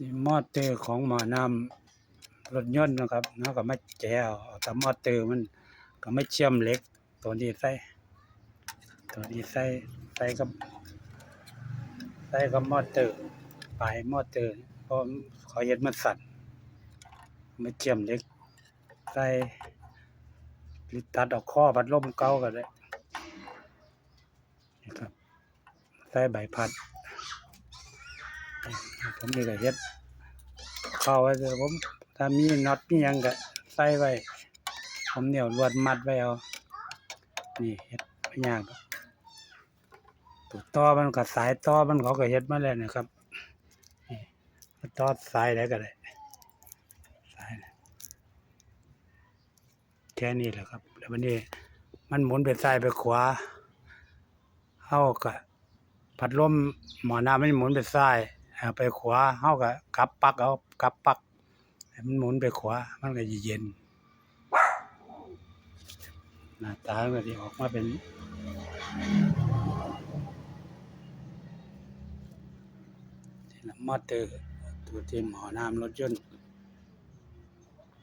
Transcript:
นี่มอเตอร์ของหมอน้ำรถยนต์นะครับเนาะก็มาแจวเอาแต่มอเตอร์มันก็ไม่เชื่อมเหล็ก ตัวนี้ใส่ตัวนี้ใส่ใส่กับใส่กับมอเตอร์ปลายมอเตอร์เพราะขาเฮ็ดมันสั่นไม่เชื่อมเหล็กใส่ตัดออกข้อพัดลมเก่าก็ได้นี่ครับใส่ใบพัด ผมนี่ก็เฮ็ดเข้าไว้เถอะผม ถ้ามีน็อตมีหยังก็ใส่ไว้ ผมเหนี่ยวลวดมัดไว้เอา นี่เฮ็ดไม่ยากตัวต่อมันก็สายต่อมันเขาก็เฮ็ดมาแล้วนะครับนี่มันต่อสายได้ก็ได้สายนะแค่นี้แหละครับ แล้ววันนี้มันหมุนไปซ้ายไปขวาเฮาก็พัดลมหมอน้ำมันหมุนไปซ้าย ไปขวาเฮาก็กลับปักเอากลับปักมันหมุนไปขวามันก็เย็นหน้าตามันก็สิออกมาเป็นมอเตอร์ตัวที่หมอน้ำรถยนต์